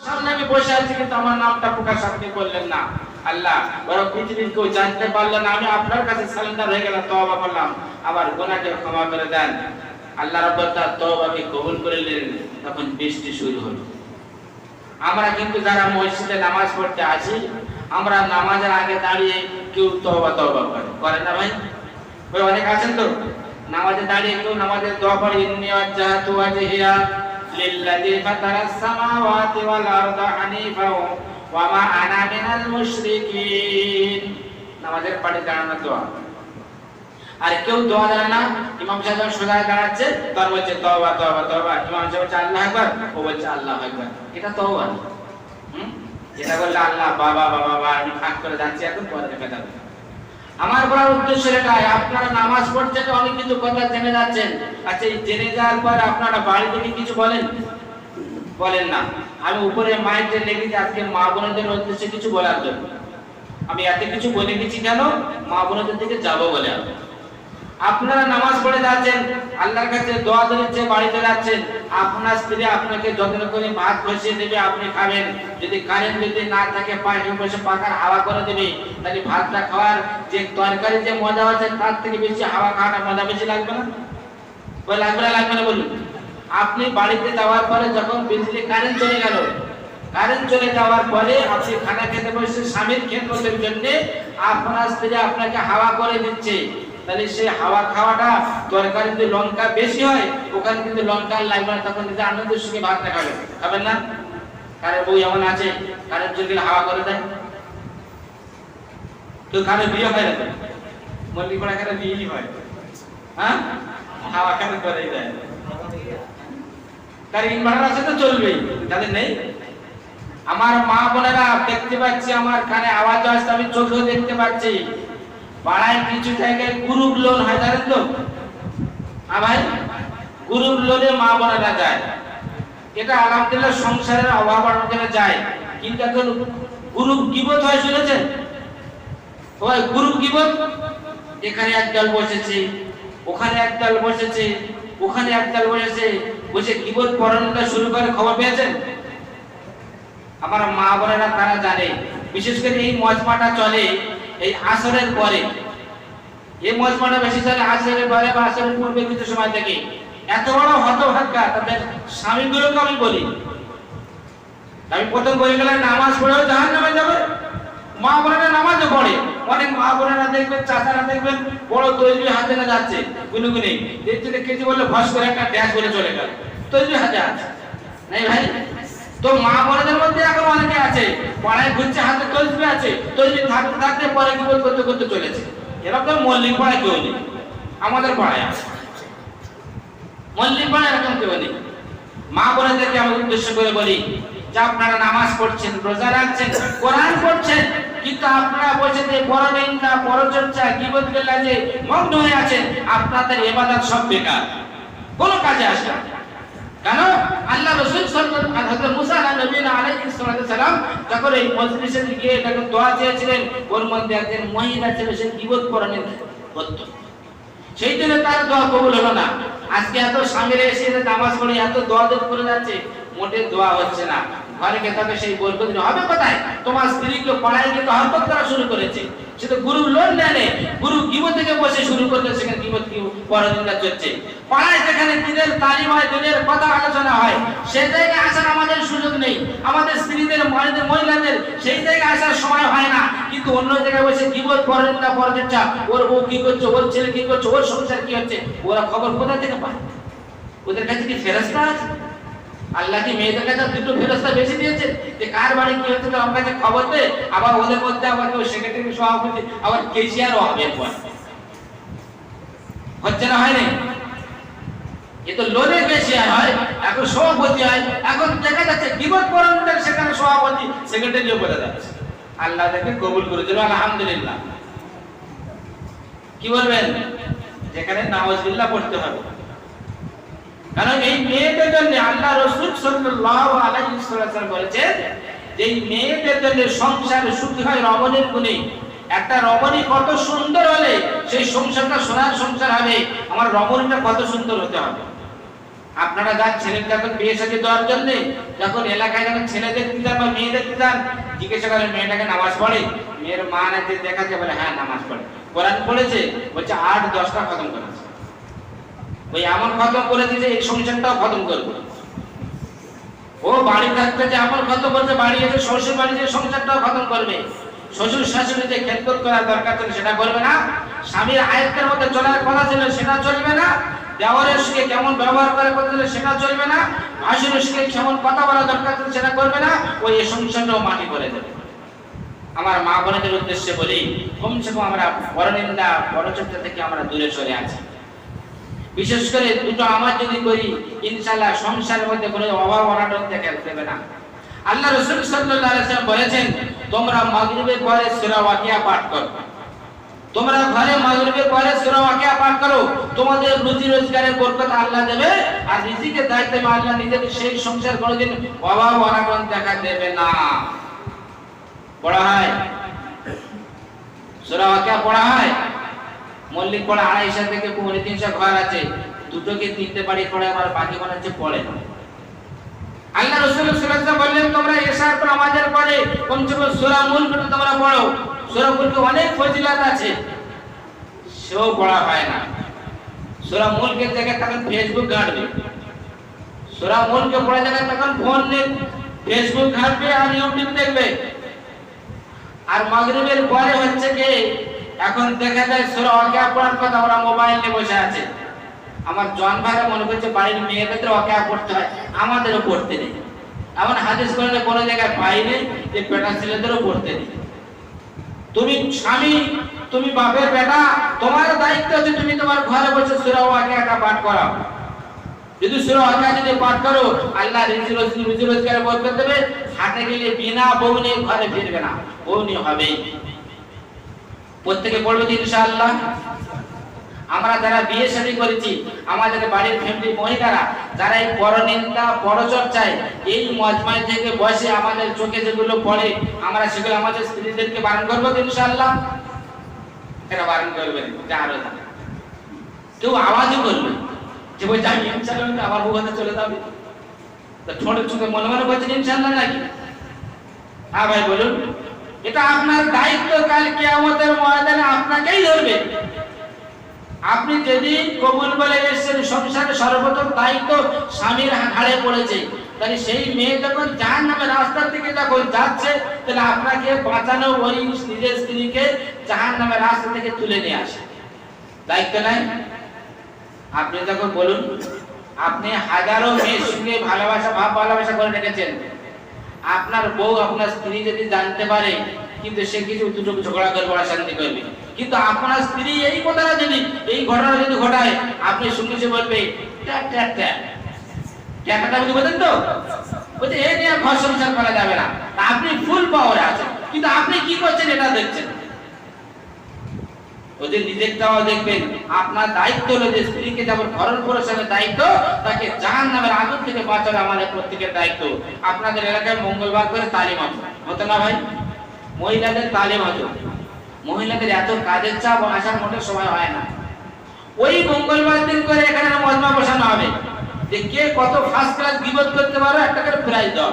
সামনে আমি বসে আছি, কিন্তু আমার নামটা প্রকাশ আপনি না। আল্লাহ, বরং পৃথিবীর কেউ জানতে আমি আপনার কাছে হয়ে গেলাম, তওবা করলাম। গুনাহকে ক্ষমা করে দেন। আল্লাহ তওবাকে কবুল তখন বৃষ্টি শুরু হলো। আমরা কিন্তু যারা মসজিদে নামাজ পড়তে আসি, আমরা নামাজের আগে দাঁড়িয়ে কেউ তওবা তওবা করে। করে না ভাই? ওই অনেক আছেন তো? নামাজে দাঁড়িয়ে কেউ নামাজের দোয়া পড়ে সামাওয়াতি ওয়াল আরদা হানিফা ওয়া মা আনা মিনাল মুশরিকিন নামাজের পাড়ে দাঁড়ানো দোয়া। আর কেউ দোয়া দেয় না, ইমাম সাহেব সোজা দাঁড়াচ্ছে, তার বলছে, তওবা তওবা তওবা। ইমাম সাহেব বলছে, আল্লাহ আকবার। ও বলছে, আল্লাহ আকবার। এটা তওবা। এটা বললে আল্লাহ, বাবা বাবা বাবা, আমি ফাঁক করে যাচ্ছি, এখন পরে আমার বলার উদ্দেশ্য এটাই, আপনারা নামাজ পড়ছেন অনেক কিছু কথা জেনে যাচ্ছেন। আচ্ছা এই জেনে যাওয়ার পর আপনারা বাড়ি থেকে কিছু বলেন? বলেন না। আমি উপরে মাইকে লেগেছি আজকে মা বোনদের উদ্দেশ্যে কিছু বলার জন্য। আমি এত কিছু বলে গেছি কেন? মা বোনদের দিকে যাব বলে আমি। আপনারা নামাজ পড়ে যাচ্ছেন, আল্লাহর কাছে দোয়া দিচ্ছে বাড়িতে যাচ্ছেন, আপনার স্ত্রী আপনাকে যত্ন করে ভাত বসিয়ে দেবে, আপনি খাবেন। যদি কারেন্ট যদি না থাকে, পায়ে বসে পাখার হাওয়া করে দেবে, তাহলে ভাতটা খাওয়ার যে তরকারি যে মজা আছে, তার থেকে বেশি হাওয়া খাওয়াটা মজা বেশি লাগবে না? বলে লাগবে না লাগবে না বলুন। আপনি বাড়িতে যাওয়ার পরে যখন বিজলি কারেন্ট চলে গেল কারেন্ট চলে যাওয়ার পরে আপনি খানা খেতে বসে স্বামীর খেদমতের জন্য আপনার স্ত্রী আপনাকে হাওয়া করে দিচ্ছে। তাহলে সেই হাওয়া খাওয়াটা তরকারি যদি লঙ্কা বেশি হয়, ওখানে কিন্তু লঙ্কা লাগবে না তখন কিন্তু আনন্দের সঙ্গে ভাতটা খাবেন খাবেন না? কারের বউ এমন আছে, কারের চলে হাওয়া করে দেয়। তো কারে বিয়ে হয় না? মল্লিক পড়া কারে বিয়েই হয়। হ্যাঁ? হাওয়া কারে করে দেয়। তার ইনভার্টার আছে তো চলবেই, তাদের নেই? আমার মা বোনেরা দেখতে পাচ্ছি, আমার কানে আওয়াজ আসছে, আমি চোখেও দেখতে পাচ্ছি। পাড়ায় কিছু জায়গায় গ্রুপ লোন হয়, জানেন তো? হ্যাঁ ভাই, গ্রুপ লোনে মা বোনেরা যায়। এটা আলহামদুলিল্লাহ সংসারের অভাব অনটনে যায়। কিন্তু এখন গ্রুপ গিবত হয়, শুনেছেন? ওই গ্রুপ গিবত? এখানে একদল বসেছে, ওখানে একদল বসেছে, ওখানে একদল বসেছে, বসে গিবত পড়ানোটা শুরু করে খবর পেয়েছেন? আমার মা বোনেরা তারা জানে, বিশেষ করে এই মজমাটা চলে, এই আসরের পরে। এই মজমাটা বেশি চলে আসরের পরে বা আসরের পূর্বে কিছু সময় থেকে। এত বড় হতভাগ্যা তাদের স্বামীগুলোকে আমি বলি। আমি প্রথম বলে গেলাম, নামাজ পড়েও জাহান নামে যাবে। মা বোনেরা নামাজও পড়ে। অনেক মা বোনেরা দেখবেন, চাচারা দেখবেন, বড় তৈরি হাতে না যাচ্ছে। গুনগুনে দেখতে দেখতে বললে ভস করে একটা ড্যাশ করে চলে গেল। তৈরি হাতে আছে। নাই ভাই? তো মা বোনদের মধ্যে এখন অনেকে আছে। পাড়ায় ঘুরছে, হাতে তৈরি আছে। তৈরি থাকতে থাকতে পরে কি করতে করতে চলেছে। এরকম মল্লিক কেউ নেই। আমাদের পাড়ায় আছে। মল্লিক এরকম কেউ নেই। মা বোনদেরকে উদ্দেশ্য করে বলি, যে আপনারা নামাজ পড়ছেন, রোজা রাখছেন, কোরআন পড়ছেন, কিন্তু আপনারা বলছেন যে পরনিন্দা পরচর্চা গিবত যে মগ্ন হয়ে আছেন, আপনাদের এবাদত সব বেকার। কোনো কাজে আসে না। কেন? আল্লাহ রসুল হযরত মুসা নবীনা আলাইহিস যখন এই মজলিসে গিয়ে যখন দোয়া চেয়েছিলেন, ওর মধ্যে একজন মহিলা ছিল সে পরাণের করত সেই জন্য তার দোয়া কবুল হলো না। আজকে এত স্বামীরা এসে নামাজ পড়ে এত দোয়া দোয়া করে যাচ্ছে মোটে দোয়া হচ্ছে না। ঘরে কে তাকে সেই বরকত হবে কোথায়? তোমার স্ত্রীকে পড়ায় কিন্তু হরকত করা শুরু করেছে। সে তো গুরু লোন নেয় গুরু গিবত থেকে বসে শুরু করতে সেখানে গিবত কি পরদিনটা চলছে। পাড়ায় যেখানে দিনের তালিম হয় দিনের কথা আলোচনা হয়, সেই জায়গায় আসার আমাদের সুযোগ নেই। আমাদের স্ত্রীদের, মায়েদের, মহিলাদের, সেই জায়গায় আসার সময় হয় না। কিন্তু অন্য জায়গায় বসে গিবত পরদিনটা পরদিনটা ওর বউ কি করছে, ওর ছেলে কি করছে, ওর সংসার কি হচ্ছে, ওরা খবর কোথা থেকে পায়? ওদের কাছে কি ফেরস্তা আছে? আল্লাহ কি মেয়েদের কাছে দুটো ফেরস্তা বেশি যে কার বাড়ি কি হচ্ছে আমার কাছে খবর দে? আবার ওদের মধ্যে আবার কেউ সেক্রেটারি সভাপতি, আবার হচ্ছে না এ তো লোনে কেসিআর হয়? এখন সভাপতি হয় এখন দেখা যাচ্ছে বিপদ পরমদের সেখানে সভাপতি সেক্রেটারিও বলে যাচ্ছে। আল্লাহ তাকে কবুল করেছিল আলহামদুলিল্লাহ। কি বলবেন? যেখানে নাওয়াজবিল্লাহ পড়তে হবে। কারণ এই মেয়েদের জন্য আল্লাহ রসুল সাল্লাল্লাহু আলাইহি ওয়াসাল্লাম বলেছেন যে এই মেয়েদের জন্য সংসার সুখী হয় রমণীর গুণে একটা রমণী কত সুন্দর হলে সেই সংসারটা সোনার সংসার হবে। আমার রমণীটা কত সুন্দর হতে হবে। আপনারা ছেলের যখন বিয়ে সাথে দেওয়ার জন্য যখন এলাকায় যখন ছেলে দেখতে যান বা মেয়ে দেখতে যান? জিজ্ঞাসা করেন, মেয়েটাকে নামাজ পড়ে? মেয়ের মা নাকি দেখাচ্ছে, বলে হ্যাঁ নামাজ পড়ে। কোরআন পড়েছে বলছে, আট, দশটা খতম করেছে। ওই এমন খতম করেছে যে এই সংসারটাও খতম করবে। ও বাড়ি থাকতে যে এমন খতম করছে বাড়ি এসে শ্বশুর বাড়ি যে সংসারটাও খতম করবে। শ্বশুর শাশুড়ি যে খেদমত করার দরকার ছিল, সেটা করবে না। স্বামীর আয়ত্তের মধ্যে চলার কথা ছিল, সেটা চলবে না। দেওয়ারের সঙ্গে কেমন ব্যবহার করে কথা ছিল, সেটা চলবে না। ভাসুরের সঙ্গে কেমন কথা বলা দরকার ছিল, সেটা করবে না। ওই সংসারটাও মাটি করে দেবে। আমার মা বোনদের উদ্দেশ্যে বলি কমসে কম আমরা পরনিন্দা, পরচর্চা থেকে আমরা দূরে সরে আছি। বিশেষ করে দুটো আমার যদি করি, ইনশাআল্লাহ সংসারের মধ্যে কোনো অভাব অনাটন দেখা দেবে না। আল্লাহ রসুল ওয়াসাল্লাম বলেছেন, তোমরা মাগরিবের পরে সূরা ওয়াকিয়া পাঠ করো। তোমরা ঘরে মাগরিবের পরে সূরা ওয়াকিয়া পাঠ করো। তোমাদের রুজি রোজগারের বরকত আল্লাহ দেবে, আর রিজিকের দায়িত্ব আল্লাহ নিজের সেই সংসার কোনোদিন অভাব অনাটন দেখা দেবে না। পড়া হয়? সূরা ওয়াকিয়া পড়া হয়? মল্লিক পড়া আড়াইশো থেকে পৌনে তিনশো ঘর আছে। দুটোকে তিনটে বাড়ি পড়ে আমার বাকি মনে হচ্ছে পড়ে না আল্লাহ রসুল সাল্লাল্লাহু বললেন, তোমরা এশার পর আমাদের পরে কমসে কম সূরা মুলক তোমরা পড়ো? সূরা মুলকে অনেক ফজিলত আছে। সেও পড়া হয় না। সূরা মুলকের জায়গায় তখন ফেসবুক ঘাঁটবে। সূরা মুলকে পড়া জায়গায় তখন ফোন নেই ফেসবুক ঘাঁটবে আর ইউটিউব দেখবে। আর মাগরিবের পরে হচ্ছে কি? এখন দেখা যায় সূরা ওয়াকিয়া পড়ার কথা ওরা মোবাইল নিয়ে বসে আছে। আমার জন ভাইরা মনে করছে বাড়ির মেয়েদের ওয়াকিয়া পড়তে হয়। আমাদেরও পড়তে নেই। এমন হাদিস করলে কোনো জায়গায় নেই, যে বেটা ছেলেদেরও পড়তে নেই। তুমি স্বামী, তুমি বাপের বেটা, তোমার দায়িত্ব হচ্ছে তুমি তোমার ঘরে বসে সূরা ওয়াকিয়াটা পাঠ করাও। যদি সূরা ওয়াকিয়া যদি পাঠ করো, আল্লাহ রিজি রোজি রুজি রোজগার বরকত দেবে। হাতে গেলে বিনা বউ ঘরে ফিরবে না। বউ নিয়ে হবেই। প্রত্যেকে পড়বে ইনশাআল্লাহ। আমরা যারা বিয়ে শাদী করেছি, আমাদের বাড়ির ফ্যামিলি মহিলারা, যারা এই পরনিন্দা, পরচর্চায়, এই মজমায় থেকে বসে আমাদের চোখে যেগুলো পড়ে, আমরা সেগুলো আমাদের স্ত্রীদেরকে বারণ করব ইনশাআল্লাহ? এটা বারণ করবেন? আরও কেউ আওয়াজও করবে। যে বলছে, আমি ইনশাআল্লাহ আমার বউ চলে যাবে। ঠোঁটের চোখে মনে মনে করছেন ইনশাআল্লাহ নাকি? হ্যাঁ ভাই, বলুন। এটা আপনার দায়িত্ব কাল কিয়ামতের ময়দানে আপনাকেই ধরবে। আপনি যেদিন কবুল বলে এসেছেন, সংসারে সর্বপ্রথম দায়িত্ব স্বামীর ঘাড়ে পড়েছে। তাহলে সেই মেয়ে যখন যার নামে রাস্তার দিকে যখন যাচ্ছে, তাহলে আপনাকে বাঁচানো ওই নিজের স্ত্রীকে জাহান নামে রাস্তা থেকে তুলে নিয়ে আসে। দায়িত্ব নাই? আপনি যখন বলুন, আপনি হাজারো মেয়ের সঙ্গে ভালোবাসা, ভাব ভালোবাসা করে রেখেছেন। আপনার বউ আপনার স্ত্রী যদি জানতে পারে, কিন্তু সে কিছু দুটো ঝগড়া করবে অশান্তি করবে। কিন্তু আপনার স্ত্রী এই কথাটা যদি, এই ঘটনা যদি ঘটায়, আপনি শুনে সে বলবে বলেন তো? বলছে, এ নিয়ে ঘর সংসার করা যাবে না। আপনি ফুল পাওয়ারে আছেন। কিন্তু আপনি কি করছেন, এটা দেখছেন। ওদের নিজেরটাও দেখবেন, আপনার দায়িত্ব হলো যে স্ত্রীকে যেমন ভরণ পোষণের দায়িত্ব, তাকে জাহান নামের আগুন থেকে বাঁচানো আমাদের প্রত্যেকের দায়িত্ব। আপনাদের এলাকায় মঙ্গলবার করে তালিম হতো হতো না ভাই? মহিলাদের তালিম হতো মহিলাদের এত কাজের চাপ আসার মোটে সময় হয় না। ওই মঙ্গলবার দিন করে এখানে মজমা বসানো হবে যে কে কত ফার্স্ট ক্লাস বিপদ করতে পারো, একটা করে প্রাইজ দাও।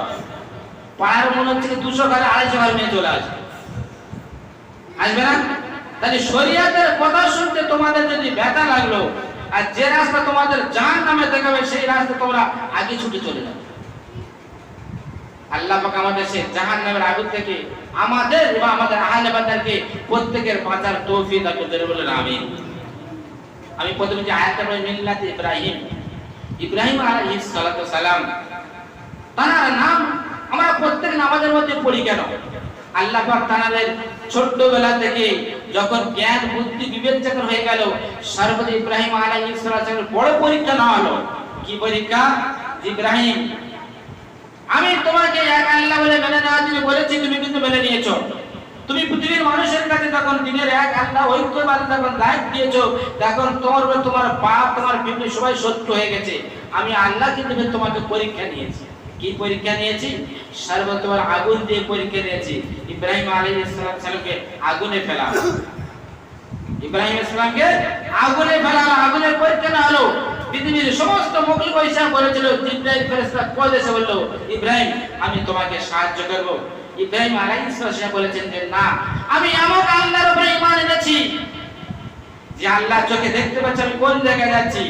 পাড়ার মনে হচ্ছে দুশো ঘরে আড়াইশো ঘর মেয়ে চলে আসবে। আসবে না? তাহলে শরিয়াতের কথা শুনতে তোমাদের যদি ব্যথা লাগল, আর যে রাস্তা তোমাদের জান নামে দেখাবে, সেই রাস্তা তোমরা আগে ছুটে চলে যাবে আল্লাহ পাক আমাদের জাহান নামের আগুন থেকে আমাদের বা আমাদের আহলে বান্দারকে প্রত্যেকের বাঁচার করতে বলেন আমি প্রথমে যে আয়াতটা ইব্রাহিম। ইব্রাহিম আলাইহিস সালাতু সালাম তার নাম আমরা প্রত্যেক নামাজের মধ্যে পড়ি কেন? আল্লাহ পাক তাদের ছোট্টবেলা থেকে যখন জ্ঞান, বুদ্ধি, বিবেক যখন হয়ে গেল, সর্বদা ইব্রাহিম আলাইহিস বড় পরীক্ষা না হলো, কি পরীক্ষা? ইব্রাহিম, আমি তোমাকে এক আল্লাহ বলে মেনে নেওয়ার জন্য বলেছি, তুমি কিন্তু মেনে নিয়েছো। তুমি পৃথিবীর মানুষের কাছে তখন দিনের এক আল্লাহ ঐক্যবাদ যখন দায়িত্ব দিয়েছ, তখন তোমার তোমার বাপ তোমার বিবি সবাই সত্য হয়ে গেছে। আমি আল্লাহ কিন্তু তোমাকে পরীক্ষা নিয়েছি। কি পরীক্ষা নিয়েছি? সর্বত তোমার আগুন দিয়ে পরীক্ষা নিয়েছি। ইব্রাহিম আলাইহিস সালামকে আগুনে ফেলা। ইব্রাহিম ইসলামকে আগুনে ফেলা, আগুনের পরীক্ষা না হলো, পৃথিবীর সমস্ত পয়সা বলেছিল জিব্রাইল ফেরেশতা এসে বলল, ইব্রাহিম, আমি তোমাকে সাহায্য করব। ইব্রাহিম বলেছেন যে, না, আমি আমার আল্লাহর উপরে ঈমান এনেছি। যে আল্লাহ চোখে দেখতে পাচ্ছি, আমি কোন জায়গায় যাচ্ছি?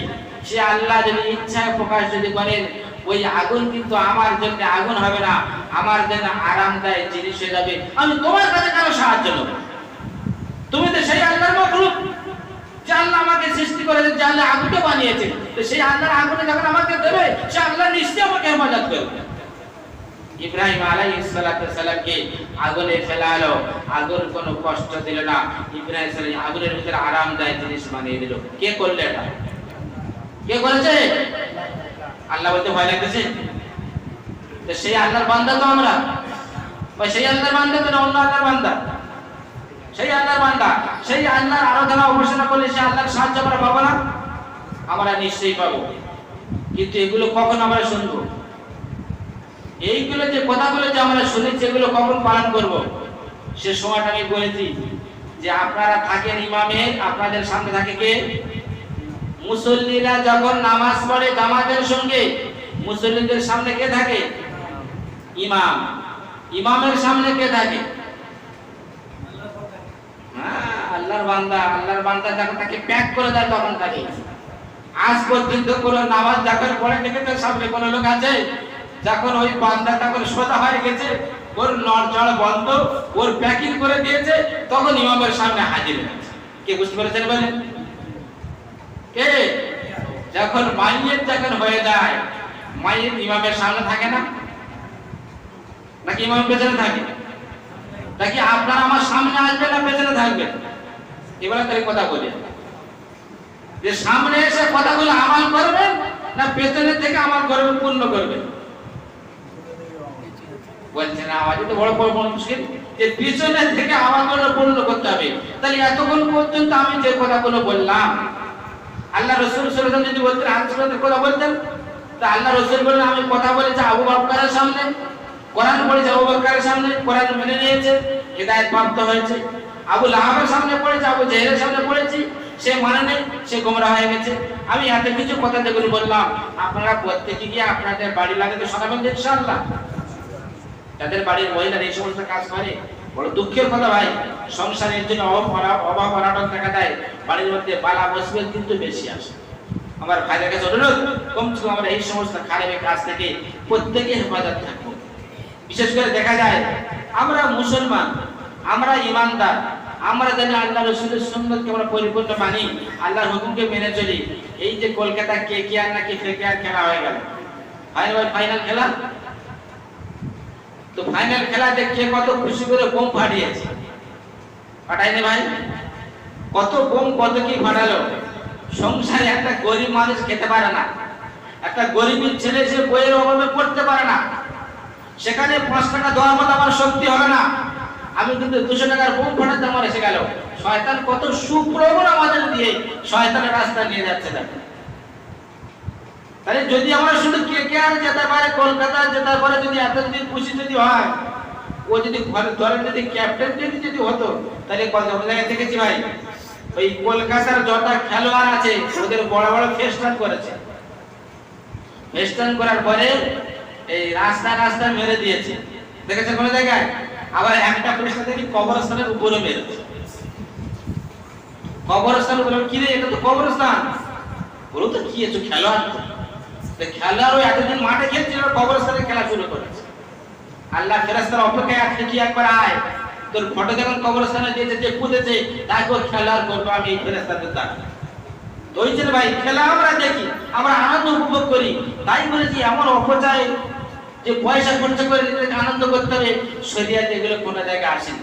সে আল্লাহ যদি ইচ্ছা প্রকাশ যদি করেন ওই আগুন কিন্তু আমার জন্য আগুন হবে না। আমার জন্য আরামদায়ক জিনিস হয়ে যাবে। আমি তোমার কাছে কেন সাহায্য নেব? তুমি তো সেই আল্লাহর মখলুক। যে আমাকে সৃষ্টি বানিয়েছে। তো সেই আল্লাহর আগুনে যখন আমাকে দেবে, সে আল্লাহ নিশ্চয়ই আমাকে হেফাজত করবে। ইব্রাহিম আলাইহিস সালাতু সালামকে আগুনে ফেলালো। আগুন কোনো কষ্ট দিল না। ইব্রাহিম আগুনের ভিতরে আরামদায়ক জিনিস বানিয়ে দিল। কে করলে এটা? কে করেছে? আল্লাহ বলতে ভয় লাগতেছে? তো সেই আল্লাহর বান্দা তো আমরা। বা সেই আল্লাহর বান্দা তো না, অন্য আল্লাহর বান্দা? সেই আল্লাহর বান্দা। সেই আল্লাহর আরাধনা উপাসনা করলে সেই আল্লাহর সাহায্য আমরা পাবো না? আমরা নিশ্চয়ই পাবো। কিন্তু এগুলো কখন আমরা শুনব? এইগুলো যে কথাগুলো যে আমরা শুনেছি, এগুলো কখন পালন করব? সে সময়টা আমি বলেছি যে আপনারা থাকেন ইমামে আপনাদের সামনে থাকে কে? মুসল্লিরা যখন নামাজ পড়ে জামাতের সঙ্গে মুসল্লিদের সামনে কে থাকে? ইমাম। ইমামের সামনে কে থাকে? হ্যাঁ, আল্লাহর বান্দা আল্লাহর বান্দা যখন তাকে প্যাক করে দেয় তখন তাকে। আজ পর্যন্ত কোন নামাজ যখন পড়ে দেখেছে সামনে কোন লোক আছে? যখন ওই বান্দা তখন সোজা হয়ে গেছে ওর নড়চড় বন্ধ ওর প্যাকিং করে দিয়েছে তখন ইমামের সামনে হাজির হয়েছে। কে বুঝতে পেরেছেন বলেন? কে? যখন মাইয়ের যখন হয়ে যায়, মাইয়ের ইমামের সামনে থাকে না? নাকি ইমাম পেছনে থাকে? নাকি আপনারা আমার সামনে আসবেন না, পেছনে এবারে তাহলে কথা বলি। যে সামনে এসে কথাগুলো করবেন না পেছনে থেকে করবেন পূর্ণ করবেন? বলছেন, আওয়াজ তো বড় বড় মুশকিল। যে পিছনে থেকে আমার কোনো পূর্ণ করতে হবে। তাহলে এতক্ষণ পর্যন্ত আমি যে কথাগুলো বললাম আল্লাহ রসুল সাল্লাল্লাহু যদি বলতেন আলোচনাতে কথা বলতেন, তা আল্লাহ রসুল বললেন, আমি কথা বলেছি আবু বকরের সামনে, কোরআন পড়েছে আবু বকরের সামনে, কোরআন মেনে নিয়েছে, হেদায়েত প্রাপ্ত হয়েছে। আবু লাহাবের সামনে পড়েছে, আবু জেহেলের সামনে পড়েছি, সে মানে নেই, সে গোমরা হয়ে গেছে। আমি এত কিছু কথা দেখুন বললাম, আপনারা প্রত্যেকে গিয়ে আপনাদের বাড়ি লাগাতে শোনাবেন ইনশাআল্লাহ। তাদের বাড়ির মহিলারা এই সমস্ত কাজ করে বড় দুঃখের সংসারের জন্য অভাব অনাটন দেখা দেয়, বাড়ির মধ্যে বালা মুসিবত কিন্তু বেশি আসে। আমার কাছে অনুরোধ আমরা এই সমস্ত কাজ থেকে প্রত্যেকে হেফাজত থাকব। বিশেষ করে দেখা যায়, আমরা মুসলমান, আমরা ইমানদার, আমরা জানি আল্লাহ রসুলের সুন্নতকে আমরা পরিপূর্ণ মানি, আল্লাহর হুকুমকে মেনে চলি। এই যে কলকাতা কে কে আর নাকি ফেকে আর খেলা হয়ে গেল। ফাইনাল ফাইনাল খেলা? তো ফাইনাল খেলা দেখে কত খুশি করে বোম ফাটিয়েছে। ফাটাইনি ভাই? কত বোম, কত কি ফাটালো? সংসারে একটা গরিব মানুষ খেতে পারে না। একটা গরিবের ছেলে সে বইয়ের অভাবে পড়তে পারে না। সেখানে পাঁচ টাকা দেওয়ার মতো আমার শক্তি হবে না। আমি কিন্তু দুশো টাকার বোম ফাটাতে আমার এসে গেল। শয়তান কত সুপ্রবণ আমাদের দিয়ে শয়তানের রাস্তা নিয়ে যাচ্ছে দেখো। তাহলে যদি আমরা শুধু কে কে আর যেতে পারে, কলকাতা যেতে পারে, যদি এত যদি খুশি যদি হয়, ও যদি ধরেন যদি ক্যাপ্টেন যদি যদি হতো, তাহলে কত জায়গায় দেখেছি ভাই? ওই কলকাতার যত খেলোয়াড় আছে, ওদের বড় বড় ফেস্টান করেছে। ফেস্টান করার পরে এই রাস্তা রাস্তা মেরে দিয়েছে। দেখেছে কোন জায়গায়? আবার একটা ফেস্টান দেখি, কবরস্থানের উপরে মেরেছে। কবরস্থান উপরে কি রে, এটা তো কবরস্থান? বলো তো কি আছে, খেলোয়াড় ওই এতদিন মাঠে খেলছিল কবরস্থানে খেলা শুরু করেছে। আল্লাহ ফেরেস্তার অপেক্ষায় আছে, কি একবার আয়। তোর ফটো যখন কবরস্থানে দিয়েছে, যে কুদেছে তাকে খেলোয়াড় করব আমি এই ফেরেস্তাদের ওই জন্য ভাই, খেলা আমরা দেখি, আমরা আনন্দ উপভোগ করি। তাই বলেছি এমন অপচয় যে পয়সা খরচ করে আনন্দ করতে হবে, শরিয়াতে এগুলো কোনো জায়গায় আসেনি।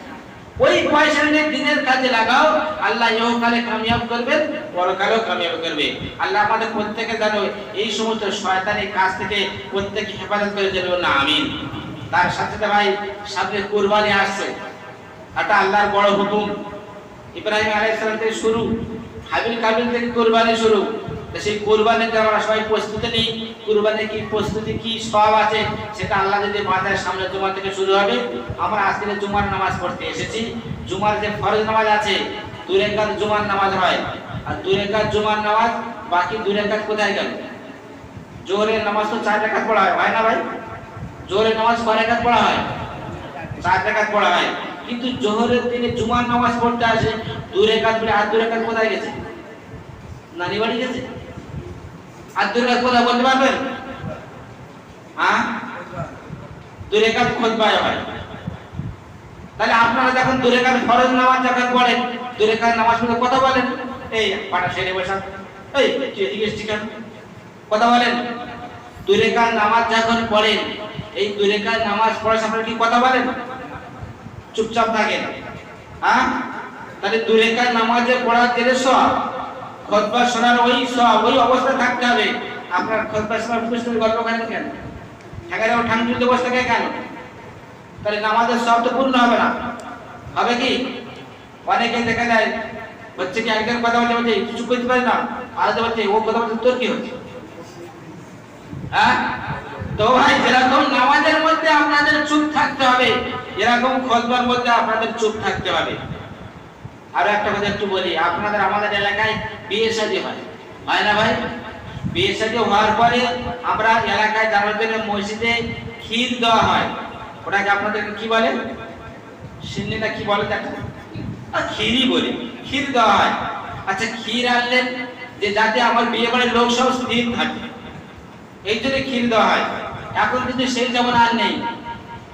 ওই পয়সা নিয়ে দিনের কাজে লাগাও, আল্লাহ ইহকালে কামিয়াব করবেন, পরকালেও কামিয়াব করবে। আল্লাহ আমাদের প্রত্যেকে জানো এই সমস্ত শয়তানি কাজ থেকে প্রত্যেকে হেফাজত করে দেবে না আমিন। তার সাথে ভাই সামনে কুরবানি আসছে। এটা আল্লাহর বড় হুকুম। ইব্রাহিম আলাইহিস সালাম থেকে শুরু, হাবিল কাবিল থেকে কোরবানি শুরু। সেই কোরবানিতে আমরা সবাই প্রস্তুতি নিই। কুরবানির কি প্রস্তুতি, কি সব আছে, সেটা আল্লাহ যদি মাথায় সামনে জুমা থেকে শুরু হবে। আমরা আজকে জুমার নামাজ পড়তে এসেছি, জুমার যে ফরজ নামাজ আছে দুই রেখাত জুমার নামাজ হয়। আর দুই রেখাত জুমার নামাজ, বাকি দুই রেখাত কোথায় গেল? জোহরের নামাজ তো চার রেখাত পড়া হয় হয় না ভাই? জোহরের নামাজ কয় রেখাত পড়া হয়? চার রেখাত পড়া হয়। কিন্তু জোহরের দিনে জুমার নামাজ পড়তে আসে দুই রেখাত পড়ে আর দুই রেখাত কোথায় গেছে? নানি বাড়ি গেছে? আর হ্যাঁ? আপনারা যখন ফরজ নামাজ যখন নামাজ পড়ে কথা বলেন? এই পাটা সেরে বসা। এই কথা বলেন। দুই নামাজ যখন পড়েন, এই দুই নামাজ পড়ার সামনে কি কথা বলেন? চুপচাপ থাকেন। হ্যাঁ? তাহলে রেখাত নামাজে পড়ার জেরে সব? খতবা শোনার ওই সব ওই অবস্থায় থাকতে হবে। আপনার খতবা শোনার মুখস্থ গল্প করেন কেন? ঠেকারে ঠাং তুলতে বসে থাকে কেন? তাহলে নামাজের সব তো পূর্ণ হবে না। হবে কি? অনেকে দেখা যায়, হচ্ছে কি একজন কথা বলছে বলছে কিছু করতে পারে না তো বলছে ও কথা বলছে তোর কি হচ্ছে? হ্যাঁ? তো ভাই যেরকম নামাজের মধ্যে আপনাদের চুপ থাকতে হবে। এরকম খতবার মধ্যে আপনাদের চুপ থাকতে হবে। আরও একটা কথা একটু বলি, আপনাদের আমাদের এলাকায় বিয়ে শাদী হয়। হয় না ভাই? বিয়ে শাদী হওয়ার পরে আমরা এলাকায় জানার জন্য মসজিদে ক্ষীর দেওয়া হয়। ওটাকে আপনাদেরকে কি বলে? সিন্নিটা কি বলে দেখো? ক্ষীরই বলি, ক্ষীর দেওয়া হয়। আচ্ছা ক্ষীর আনলেন যে যাতে আমার বিয়ে বাড়ির লোক সব স্থির থাকে। এই জন্য ক্ষীর দেওয়া হয়। এখন কিন্তু সেই যেমন আর নেই।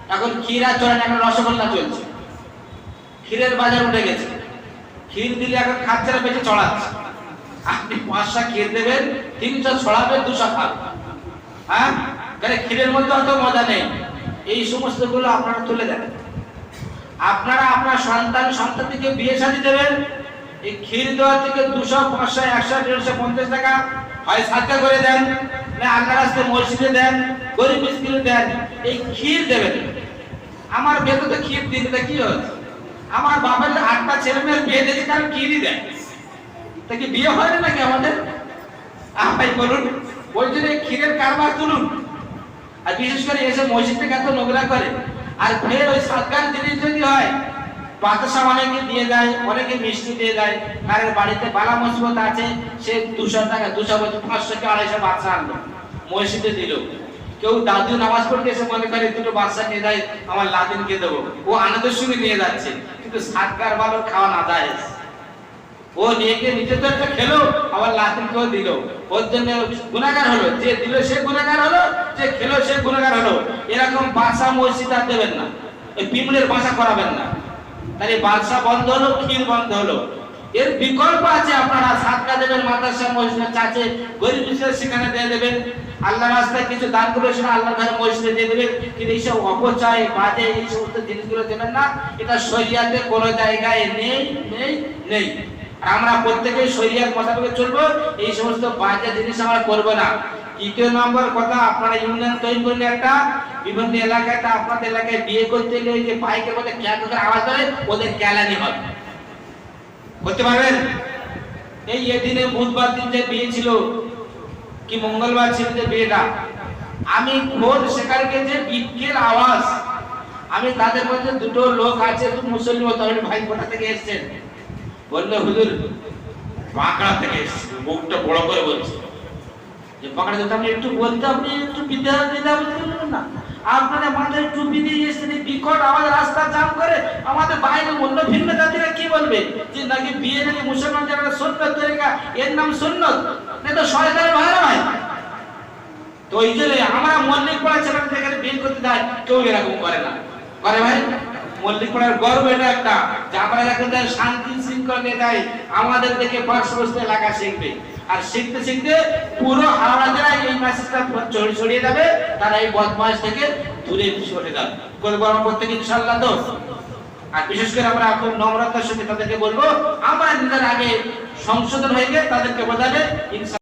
এখন ক্ষীর আর চলে এখন রসগোল্লা চলছে। ক্ষীরের বাজার উঠে গেছে। ক্ষীর দিলে এখন খাচ্ছেরা বেঁচে চড়াচ্ছে আপনি পাঁচটা ক্ষীর দেবেন, তিনশো ছড়াবেন দুশো খাবেন হ্যাঁ? তাহলে ক্ষীরের মধ্যে অত মজা নেই। এই সমস্তগুলো আপনারা তুলে দেন। আপনারা আপনার সন্তান, সন্ততিকে বিয়ে শাদী দেবেন। এই ক্ষীর দেওয়া থেকে দুশো, পাঁচশো, একশো, দেড়শো, পঞ্চাশ টাকা হয় সাতটা করে দেন, না আল্লাহ রাস্তায় মসজিদে দেন, গরিব মিস্ত্রি দেন, এই ক্ষীর দেবেন। আমার ভেতরে ক্ষীর দিতে কি হচ্ছে আমার বাবার আটটা ছেলে মেয়ের বিয়ে দিয়েছে কারণ ক্ষীরই দেয় তা কি বিয়ে হয় নাকি আমাদের? আহ, ভাই, বলুন। ওই জন্য ক্ষীরের কারবার তুলুন। আর বিশেষ করে এসে মসজিদটাকে এত নোংরা করে। আর ফের ওই সরকার জিনিস যদি হয় বাতাসা অনেকে দিয়ে দেয়, অনেকে মিষ্টি দিয়ে দেয়। কারণ বাড়িতে বালা মুসিবত আছে, সে দুশো টাকা, দুশো বছর, পাঁচশো কি আড়াইশো বাচ্চা আনলো, মসজিদে দিল। কেউ দাদু নামাজ পড়তে এসে মনে করে, দুটো বাচ্চা নিয়ে দেয় আমার লাদিনকে দেবো। ও আনন্দের সঙ্গে নিয়ে যাচ্ছে। কিন্তু সাতকার ভালো খাওয়া না যায়। ও নিয়ে নিজে তো একটা খেলো, আবার লাতিনকেও দিল। ওর জন্য গুণাগার হলো, যে দিল সে গুণাগার হলো, যে খেলো সে গুণাগার হলো। এরকম বাসা মসজিদ আর দেবেন না। এই পিমড়ের বাসা করাবেন না। তাহলে বাদশা বন্ধ হলো, ক্ষীর বন্ধ হলো। এর বিকল্প আছে আপনারা সাতটা দেবেন, মাদ্রাসা মসজিদে চাচে গরিব সেখানে দিয়ে দেবেন। আল্লাহ রাস্তায় কিছু দান করবে, সেটা আল্লাহ ঘরে মসজিদে দিয়ে দেবেন। কিন্তু এইসব অপচয়, বাজে এই সমস্ত জিনিসগুলো দেবেন না। এটা শরিয়াতে কোনো জায়গায় নেই নেই নেই। আমরা প্রত্যেকেই শরিয়াত মোতাবেক চলবো, এই সমস্ত বাজে জিনিস আমরা করব না। তৃতীয় নম্বর কথা, আপনারা ইউনিয়ন তৈরি করলে একটা। বিভিন্ন এলাকায় তা আপনাদের এলাকায় বিয়ে করতে গেলে যে বাইকের মধ্যে ক্যাক করে আওয়াজ হয় ওদের ক্যালানি হবে করতে পারবেন? এই এদিনে বুধবার দিন যে বিয়ে ছিল কি মঙ্গলবার ছিল যে বিয়েটা? আমি খোঁজ সেখানে যে বিক্ষের আওয়াজ, আমি তাদের মধ্যে দুটো লোক আছে একটু মুসলিম হতে হবে ভাই কোথা থেকে এসেছেন? বলল, হুজুর, বাঁকড়া থেকে এসেছি। মুখটা বড় করে বলছে। যে বাঁকড়া যদি আপনি একটু বলতে, আপনি একটু বিদ্যা দিতে বলছেন না। আপনাদের মাথায় টুপি দিয়ে এসেছেন বিকট আমাদের রাস্তা জাম করে আমাদের বাইরে অন্য ভিন্ন জাতিরা কি বলবে? যে নাকি বিয়ে নাকি মুসলমান যারা সন্ন্যত তরিকা? এর নাম সন্ন্যত। তো শয়তানের হয় তো জন্য আমরা মল্লিক পড়া যেখানে বিয়ে করতে কেউ এরকম করে না। করে ভাই? মল্লিক পড়ার গর্ব এটা একটা। আমরা এখন শান্তি শৃঙ্খলা নিয়ে যাই আমাদের শিখবে। আর শিখতে শিখতে পুরো ছড়িয়ে যাবে তারা এই বদমাস থেকে দূরে সরে যাবে। আমরা প্রত্যেকে ইনশাল্লাহ তো আর বিশেষ করে আমরা এখন নম্রতার সঙ্গে তাদেরকে বলব আমরা নিজের আগে সংশোধন হয়ে গিয়ে তাদেরকে বোঝাবে